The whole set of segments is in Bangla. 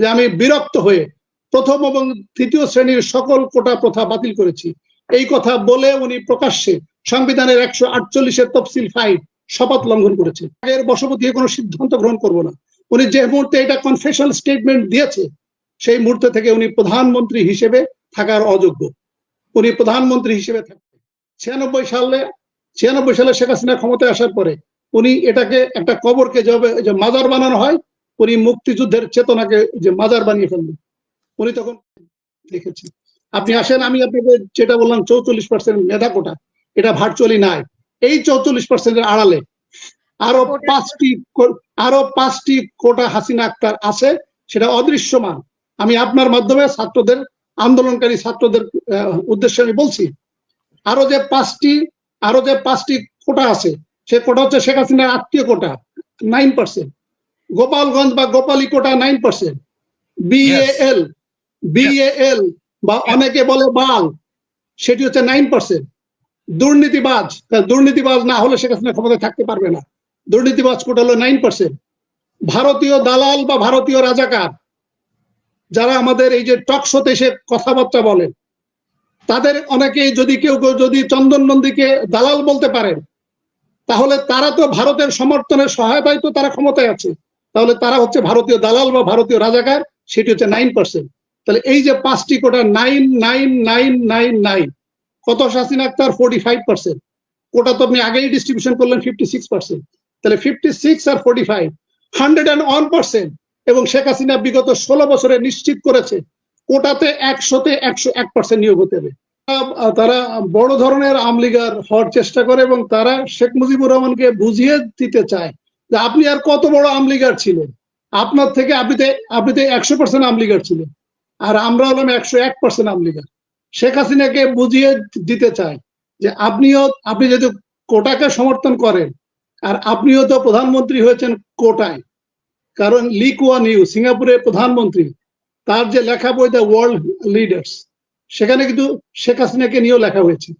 যে আমি বিরক্ত হয়ে প্রথম এবং তৃতীয় শ্রেণির সকল কোটা প্রথা বাতিল করেছি। এই কথা বলে উনি প্রকাশ্যে সংবিধানের একশো আটচল্লিশের তফসিল ফাইভ শপথ লঙ্ঘন করেছে। এর বশবর্তী কোনো সিদ্ধান্ত গ্রহণ করব না। উনি যে মুহূর্তে এটা কনফেশনাল স্টেটমেন্ট দিয়েছে, সেই মুহূর্তে থেকে উনি প্রধানমন্ত্রী হিসেবে থাকার অযোগ্য। উনি প্রধানমন্ত্রী হিসেবে থাকতেন ছিয়ানব্বই সালে ছিয়ানব্বই সালে শেখ হাসিনা ক্ষমতায় আসার পরে উনি এটাকে একটা কবরকে যে মাজার বানানো হয় উনি মুক্তিযুদ্ধের চেতনাকে যে মাজার বানিয়ে ফেললেন উনি তখন দেখেছেন। আপনি আসেন আমি আপনাকে যেটা বললাম চৌচল্লিশ পার্সেন্ট মেধা কোটা এটা ভার্চুয়ালি নাই। এই চৌচল্লিশ পার্সেন্টের আড়ালে আরও পাঁচটি আরও পাঁচটি কোটা হাসিনা আক্তার আছে সেটা অদৃশ্যমান। আমি আপনার মাধ্যমে ছাত্রদের আন্দোলনকারী ছাত্রদের উদ্দেশ্যে আমি বলছি আরও যে পাঁচটি আরও যে পাঁচটি কোটা আছে সে কোটা হচ্ছে শেখ হাসিনার আত্মীয় কোটা নাইন পার্সেন্ট গোপালগঞ্জ বা Gopali quota nine percent BAL BAL বা অনেকে বলে বাল সেটি হচ্ছে নাইন পার্সেন্ট দুর্নীতিবাজ দুর্নীতিবাজ না হলে শেখ হাসিনা ক্ষমতায় থাকতে পারবে না। দুর্নীতিবাজ কোটা হলো নাইন পার্সেন্ট ভারতীয় দালাল বা ভারতীয় রাজাকার যারা আমাদের এই যে টক শোতে এসে কথাবার্তা বলেন তাদের অনেকেই যদি কেউ কেউ যদি চন্দন নন্দীকে দালাল বলতে পারেন তাহলে তারা তো ভারতের সমর্থনের সহায়তায় তো তারা ক্ষমতায় আছে। তাহলে তারা হচ্ছে ভারতীয় দালাল বা ভারতীয় রাজাকার, সেটি হচ্ছে নাইন পার্সেন্ট তাহলে এই যে পাঁচটি quota nine nine nine nine nine কত শাসিন Akhtar? Forty five percent quota তো আপনি আগেই ডিস্ট্রিবিউশন করলেন ফিফটি সিক্স পার্সেন্ট তাহলে fifty six R forty five hundred and one percent এবং শেখ হাসিনা বিগত ষোলো বছরে নিশ্চিত করেছে, কোটাতে একশোতে একশো এক পার্সেন্ট নিয়োগ হতে হবে। তারা বড় ধরনের আমলিগার হওয়ার চেষ্টা করে এবং তারা শেখ মুজিবুর রহমানকে বুঝিয়ে দিতে চায়। আপনি আর কত বড় আমলিগার ছিলেন? আপনার থেকে আপনি তো আপনি তো একশো পার্সেন্ট আমলিগার ছিলেন। আর আমরা হলাম একশো এক পার্সেন্ট আমলিগার। শেখ হাসিনাকে বুঝিয়ে দিতে চাই যে আপনিও, আপনি যদি কোটাকে সমর্থন করেন, আর আপনিও তো প্রধানমন্ত্রী হয়েছেন কোটায়। কারণ লি কুয়ান ইউ সিঙ্গাপুরের প্রধানমন্ত্রী, তার যে লেখা বই দ্য ওয়ার্ল্ড লিডার্স সেখানে কিন্তু শেখ হাসিনাকে নিয়েও লেখা হয়েছে।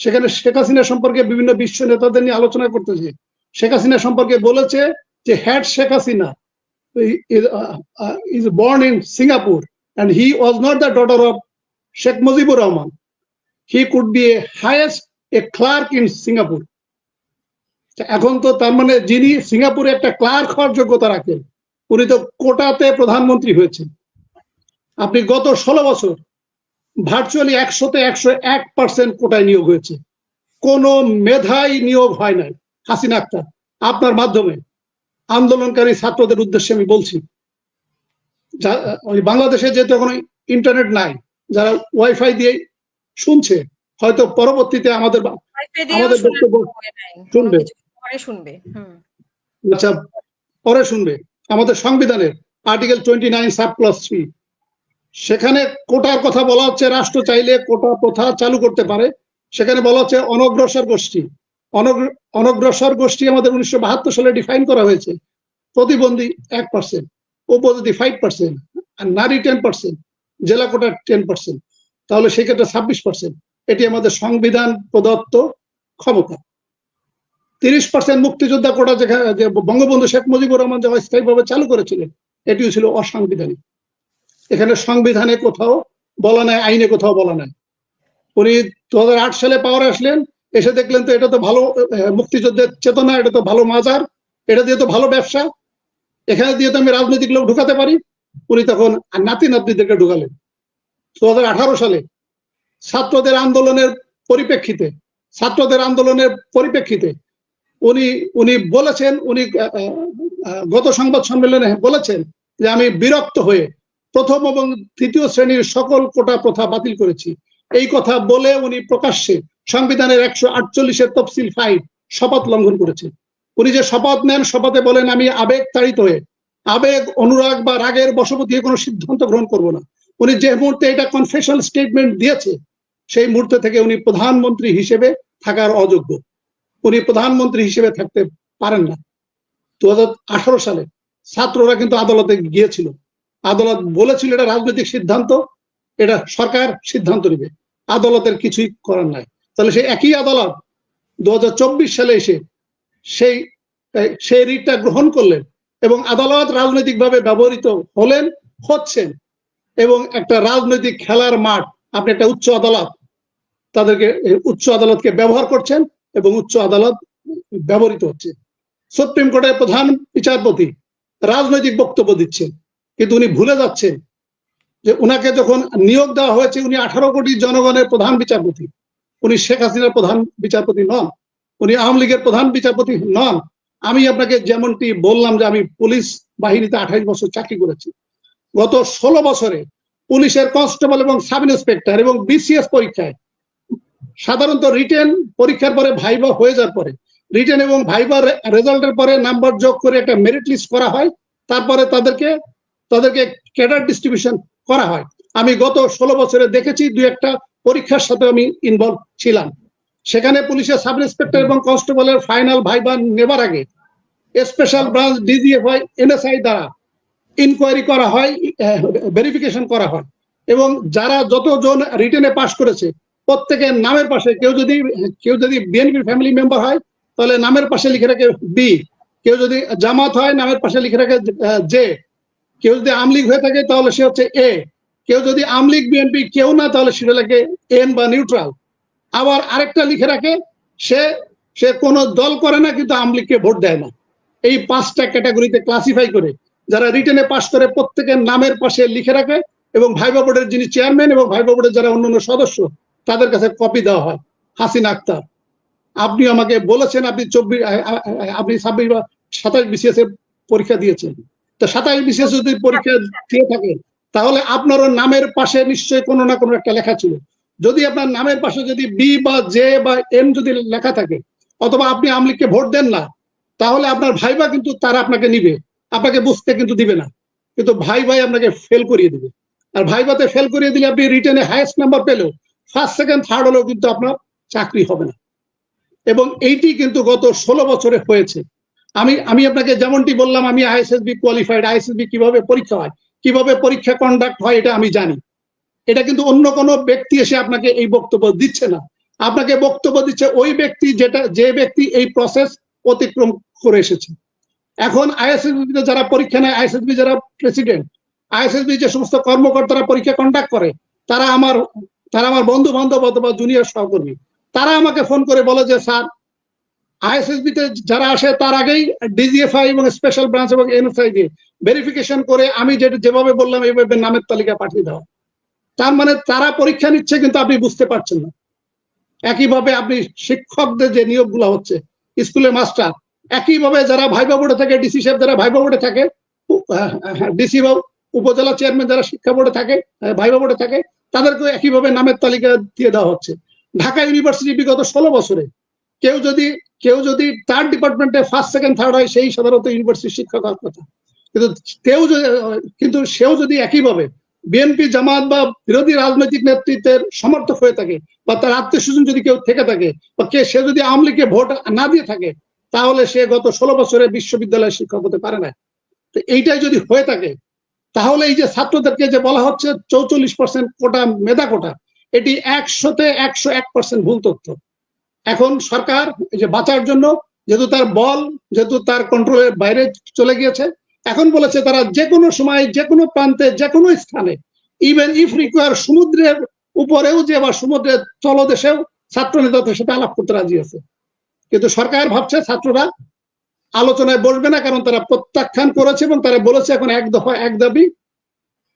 সেখানে শেখ হাসিনা সম্পর্কে বিভিন্ন বিশ্ব নেতাদের নিয়ে আলোচনা করতেছে। শেখ হাসিনা সম্পর্কে বলেছে যে had Sheikh Hasina is born in Singapore and he was not the daughter of Sheikh Mujibur Rahman he could be a highest a clerk in Singapore এখন তো তার মানে যিনি সিঙ্গাপুরে একটা ক্লার্ক হওয়ার যোগ্যতা রাখেন, উনি তো কোটাতে প্রধানমন্ত্রী হয়েছেন। আপনি গত ষোলো বছর ভার্চুয়ালি একশোতে একশো এক পার্সেন্ট কোটায় নিয়োগ হয়েছে। কোনো মেধাই নিয়োগ হয় নাই। হাসিনা আক্তার আপনার মাধ্যমে আন্দোলনকারী ছাত্রদের উদ্দেশ্যে আমি বলছি বাংলাদেশে যেহেতু এখন ইন্টারনেট নাই যারা ওয়াইফাই দিয়ে শুনছে হয়তো পরবর্তীতে আমাদের আমাদের বক্তব্য শুনবে। পরে শুনবে আচ্ছা পরে শুনবে। আমাদের সংবিধানের article twenty nine sub class three সেখানে কোটার কথা বলা হচ্ছে রাষ্ট্র চাইলে কোটা প্রথা চালু করতে পারে। সেখানে বলা হচ্ছে অনগ্রসর গোষ্ঠী। অনগ্রসর গোষ্ঠী আমাদের উনিশশো বাহাত্তর সালে ডিফাইন করা হয়েছে। প্রতিবন্ধী এক পার্সেন্ট উপজাতি ফাইভ পার্সেন্ট আর নারী টেন পার্সেন্ট জেলা কোটা টেন পার্সেন্ট তাহলে সেক্ষেত্রে ছাব্বিশ পার্সেন্ট এটি আমাদের সংবিধান প্রদত্ত ক্ষমতা। তিরিশ পার্সেন্ট মুক্তিযোদ্ধা কোটা যেখানে বঙ্গবন্ধু শেখ মুজিবুর রহমান যে অস্থায়ীভাবে চালু করেছিলেন, এটিও ছিল অসাংবিধানিক। এখানে সংবিধানে কোথাও বলা নাই, আইনে কোথাও বলা নাই। উনি দু হাজার আট সালে পাওয়ার আসলেন এসে দেখলেন তো এটা তো ভালো মুক্তিযুদ্ধের চেতনা, এটা তো ভালো মাজার, এটা দিয়ে তো ভালো ব্যবসা। এখানে দিয়ে তো আমি রাজনৈতিক লোক ঢুকাতে পারি। উনি তখন নাতি নাতনিদেরকে ঢুকালেন। দু সালে ছাত্রদের আন্দোলনের পরিপ্রেক্ষিতে, ছাত্রদের আন্দোলনের পরিপ্রেক্ষিতে উনি উনি বলেছেন, উনি গত সংবাদ সম্মেলনে বলেছেন যে আমি বিরক্ত হয়ে প্রথম এবং তৃতীয় শ্রেণির সকল কোটা প্রথা বাতিল করেছি। এই কথা বলে উনি প্রকাশ্যে সংবিধানের একশো আটচল্লিশের তফসিল ফাইভ শপথ লঙ্ঘন করেছেন। উনি যে শপথ নেন, শপথে বলেন, আমি আবেগ তাড়িত হয়ে, আবেগ, অনুরাগ বা রাগের বশবর্তী হয়ে কোনো সিদ্ধান্ত গ্রহণ করব না। উনি যে মুহূর্তে এটা কনফেশনাল স্টেটমেন্ট দিয়েছে, সেই মুহূর্তে থেকে উনি প্রধানমন্ত্রী হিসেবে থাকার অযোগ্য। উনি প্রধানমন্ত্রী হিসেবে থাকতে পারেন না। দু হাজার আঠারো সালে ছাত্ররা কিন্তু আদালতে গিয়েছিল। আদালত বলেছিল, এটা রাজনৈতিক সিদ্ধান্ত, এটা সরকার সিদ্ধান্ত নেবে। আদালতের কিছুই করার নাই। তাহলে সেই একই আদালত দু হাজার চব্বিশ সালে এসে সেই সেই রিটটা গ্রহণ করলেন এবং আদালত রাজনৈতিকভাবে ব্যবহৃত হলেন, হচ্ছেন এবং একটা রাজনৈতিক খেলার মাঠ, আপনি একটা উচ্চ আদালত, তাদেরকে উচ্চ আদালতকে ব্যবহার করছেন এবং উচ্চ আদালত ব্যবহৃত হচ্ছে। সুপ্রিম কোর্টের প্রধান বিচারপতি রাজনৈতিক বক্তব্য দিচ্ছেন, কিন্তু উনি ভুলে যাচ্ছেন যে উনাকে যখন নিয়োগ দেওয়া হয়েছে, উনি আঠারো কোটি জনগণের প্রধান বিচারপতি। উনি শেখ হাসিনার প্রধান বিচারপতি নন। উনি আওয়ামী লীগের প্রধান বিচারপতি নন। আমি আপনাকে যেমনটি বললাম যে আমি পুলিশ বাহিনীতে আঠাইশ বছর চাকরি করেছি। গত ষোলো বছরে পুলিশের কনস্টেবল এবং সাব ইন্সপেক্টর এবং বিসিএস পরীক্ষায় সাধারণত রিটেন পরীক্ষার পরে ভাইবা হয়ে যাওয়ার পরে, রিটেন এবং ভাইবার রেজাল্টের পরে নাম্বার যোগ করে একটা মেরিট লিস্ট করা হয়। তারপরে তাদেরকে তাদেরকে ক্যাডার ডিস্ট্রিবিউশন করা হয়। আমি গত ষোলো বছরে দেখেছি দুই একটা পরীক্ষার সাথে আমি ইনভলভ ছিলাম। সেখানে পুলিশের সাব ইন্সপেক্টর এবং কনস্টেবলের ফাইনাল ভাইবা নেবার আগে স্পেশাল ব্রাঞ্চ ডিজিএফআই এনএসআই দ্বারা ইনকোয়ারি করা হয় ভেরিফিকেশন করা হয়। এবং যারা যতজন রিটেনে পাশ করেছে, প্রত্যেকের নামের পাশে কেউ যদি কেউ যদি বিএনপির ফ্যামিলি মেম্বার হয়, তাহলে নামের পাশে লিখে রাখে বি কেউ যদি জামাত হয়, নামের পাশে লিখে রাখে জে কেউ যদি আমলিগ হয়ে থাকে, তাহলে সে হচ্ছে এ কেউ যদি আমলিগ বিএনপি কেউ না, তাহলে সেটা লাগে এন বা নিউট্রাল আবার আরেকটা লিখে রাখে, সে সে কোনো দল করে না, কিন্তু আমলিগকে ভোট দেয় না। এই পাঁচটা ক্যাটাগরিতে ক্লাসিফাই করে, যারা রিটেনে পাশ করে, প্রত্যেকের নামের পাশে লিখে রাখে এবং ভাইবা বোর্ডের যিনি চেয়ারম্যান এবং ভাইবা বোর্ডের যারা অন্যান্য সদস্য, তাদের কাছে কপি দেওয়া হয়, হাসিন আক্তার। আপনি আমাকে বলেছেন, আপনি চব্বিশ আপনি ছাব্বিশ বা সাতাশ বিসিএস এর পরীক্ষা দিয়েছেন। তো সাতাশ বিসিএস যদি পরীক্ষা দিয়ে থাকেন তাহলে আপনারও নামের পাশে নিশ্চয়ই কোনো না কোনো একটা লেখা ছিল। যদি আপনার নামের পাশে যদি বি বা জে বা এম যদি লেখা থাকে, অথবা আপনি আমলিগকে ভোট দেন না, তাহলে আপনার ভাইবা কিন্তু তারা আপনাকে নিবে। আপনাকে বুঝতে কিন্তু দিবে না। কিন্তু ভাই ভাই আপনাকে ফেল করিয়ে দিবে। আর ভাইবাতে ফেল করিয়ে দিলে আপনি রিটেনে হাইয়েস্ট নাম্বার পেলেও ফার্স্ট সেকেন্ড থার্ড হলেও কিন্তু আপনার চাকরি হবে না। এবং এইটি কিন্তু গত ষোলো বছরে হয়েছে। আমি আমি আপনাকে যেমনটি বললাম, আমি আইএসএসবি কোয়ালিফাইড আইএসএসবি কীভাবে পরীক্ষা হয়, কীভাবে পরীক্ষা কন্ডাক্ট হয়, এটা আমি জানি। এটা কিন্তু অন্য কোনো ব্যক্তি এসে আপনাকে এই বক্তব্য দিচ্ছে না। আপনাকে বক্তব্য দিচ্ছে ওই ব্যক্তি যেটা, যে ব্যক্তি এই প্রসেস অতিক্রম করে এসেছে। এখন আইএসএসবি যারা পরীক্ষা নেয় আইএসএসবি যারা প্রেসিডেন্ট আইএসএসবি যে সমস্ত কর্মকর্তারা পরীক্ষা কন্ডাক্ট করে, তারা আমার তারা আমার বন্ধু বান্ধব অথবা জুনিয়র সহকর্মী, তারা আমাকে ফোন করে বলে যে, স্যার আইএসএসবি যারা আসে, তার আগেই ডিজিএফআই এবং স্পেশাল ব্রাঞ্চ এবং এনএসআই দিয়ে ভেরিফিকেশন করে আমি যেটা যেভাবে বললাম, এইভাবে নামের তালিকা পাঠিয়ে দাও। তার মানে তারা পরীক্ষা নিচ্ছে কিন্তু আপনি বুঝতে পারছেন না। একইভাবে আপনি শিক্ষকদের যে নিয়োগগুলো হচ্ছে, স্কুলের মাস্টার, একইভাবে যারা ভাইবা বোর্ডে থাকে ডিসি সাহেব যারা ভাইবা বোর্ডে থাকে ডিসি বা উপজেলা চেয়ারম্যান যারা শিক্ষা বোর্ডে থাকে ভাইবা বোর্ডে থাকে তাদেরকে একইভাবে নামের তালিকা দিয়ে দেওয়া হচ্ছে। ঢাকা ইউনিভার্সিটি বিগত ষোলো বছরে কেউ যদি কেউ যদি তার ডিপার্টমেন্টে ফার্স্ট সেকেন্ড থার্ড হয়, সেই সাধারণত ইউনিভার্সিটি শিক্ষক হওয়ার কথা। কিন্তু কেউ কিন্তু সেও যদি একইভাবে বিএনপি জামাত বা বিরোধী রাজনৈতিক নেতৃত্বের সমর্থক হয়ে থাকে বা তার আত্মীয় স্বজন যদি কেউ থেকে থাকে বা কে, সে যদি আওয়ামী লীগকে ভোট না দিয়ে থাকে, তাহলে সে গত ষোলো বছরে বিশ্ববিদ্যালয়ের শিক্ষক হতে পারে না। তো এইটাই যদি হয়ে থাকে, তাহলে এই যে ছাত্রদেরকে যে বলা হচ্ছে চৌচল্লিশ পার্সেন্ট কোটা মেধা কোটা, এটি একশোতে একশো এক পার্সেন্ট ভুল তথ্য। এখন সরকার যে বাঁচার জন্য যেহেতু তার বল, যেহেতু তার কন্ট্রোলের বাইরে চলে গিয়েছে, এখন বলেছে তারা যে কোনো সময়, যে কোনো প্রান্তে, যে কোনো স্থানে ইভেন ইফ রিকোয়ার সমুদ্রের উপরেও যে বা সমুদ্রের তলদেশেও ছাত্র নেতাদের সাথে আলাপ করতে রাজি আছে। কিন্তু সরকার ভাবছে ছাত্ররা আলোচনায় বসবে না, কারণ তারা প্রত্যাখ্যান করেছে এবং তারা বলেছে এখন এক দফা এক দাবি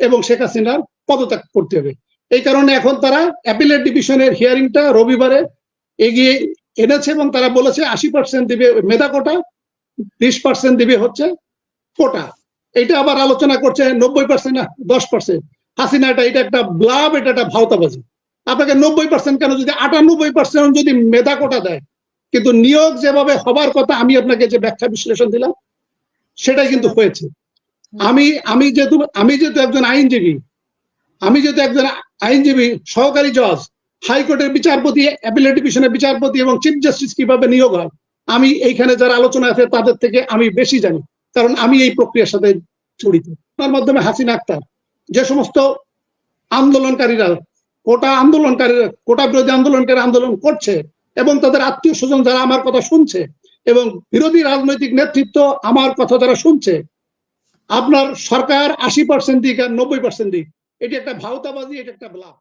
এবং শেখ হাসিনার পদত্যাগ করতে হবে। এই কারণে এখন তারা অ্যাপিলেট ডিভিশনের হিয়ারিংটা রবিবারে এগিয়ে এনেছে এবং তারা বলেছে আশি পার্সেন্ট দিবে মেধা কোটা, বিশ পার্সেন্ট দিবে হচ্ছে কোটা। এটা আবার আলোচনা করছে নব্বই পার্সেন্ট দশ পার্সেন্ট হাসিনা, এটা এটা একটা ব্লাব, এটা একটা ভাওতাবাজি। আপনাকে নব্বই পার্সেন্ট কেন? যদি আটানব্বই পার্সেন্ট যদি মেধা কোটা দেয়, কিন্তু নিয়োগ যেভাবে হবার কথা আমি আপনাকে যে ব্যাখ্যা বিশ্লেষণ দিলাম, সেটাই কিন্তু হয়েছে। আমি আমি যেহেতু আমি যেহেতু একজন আইনজীবী, আমি যেহেতু একজন আইনজীবী, সহকারী জজ হাইকোর্টের বিচারপতি অ্যাপিলেট ডিভিশনের বিচারপতি এবং চিফ জাস্টিস কীভাবে নিয়োগ হয়, আমি এইখানে যারা আলোচনা আছে তাদের থেকে আমি বেশি জানি। কারণ আমি এই প্রক্রিয়ার সাথে জড়িত। তার মাধ্যমে হাসিনা আক্তার, যে সমস্ত আন্দোলনকারীরা, কোটা আন্দোলনকারীরা, কোটা বিরোধী আন্দোলনকারী আন্দোলন করছে এবং তাদের আত্মীয় স্বজন যারা আমার কথা শুনছে এবং বিরোধী রাজনৈতিক নেতৃত্ব আমার কথা যারা শুনছে, আপনার সরকার আশি পার্সেন্ট দিক আর নব্বই পার্সেন্ট দিক, এটি একটা ভাওতাবাজি, এটা একটা ব্লাফ